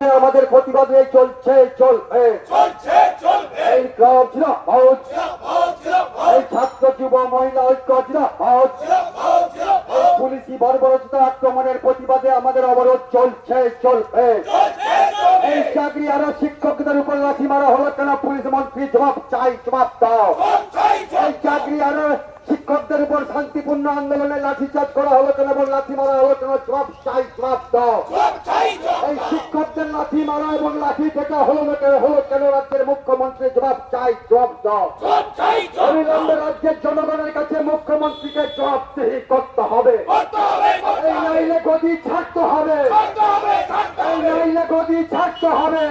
আমাদের প্রতিবাদে চলছে চলবে। চলছে চলবে। এই জিরাফত এই ছাত্র যুব মহিলা ঐক্য পুলিশি বর্বরতা আক্রমণের প্রতিবাদে আমাদের অবরোধ চলছে চলবে। এই চাকরি আরও শিক্ষকদের উপর লাঠি মারা হলো কেন? পুলিশ মন্ত্রী জবাব চাই জবাব দাও। এই চাকরি আরও শিক্ষকদের উপর শান্তিপূর্ণ আন্দোলনে লাঠিচার্জ করা হলো কেন? এবং লাঠি মারা হলো কেন? জবাব চাই জবাব দাও। লাঠি মারা এবং লাঠি থেকে হলো না কেন হলো কেন রাজ্যের মুখ্যমন্ত্রী জবাব চাই জবাব দাও। অবিলম্বে রাজ্যের জনগণের কাছে মুখ্যমন্ত্রীকে জবাবদিহি করতে হবে। এই নাইলে গদি ছাড়তে হবে। হবে এই নাইলে গদি ছাড়তে হবে।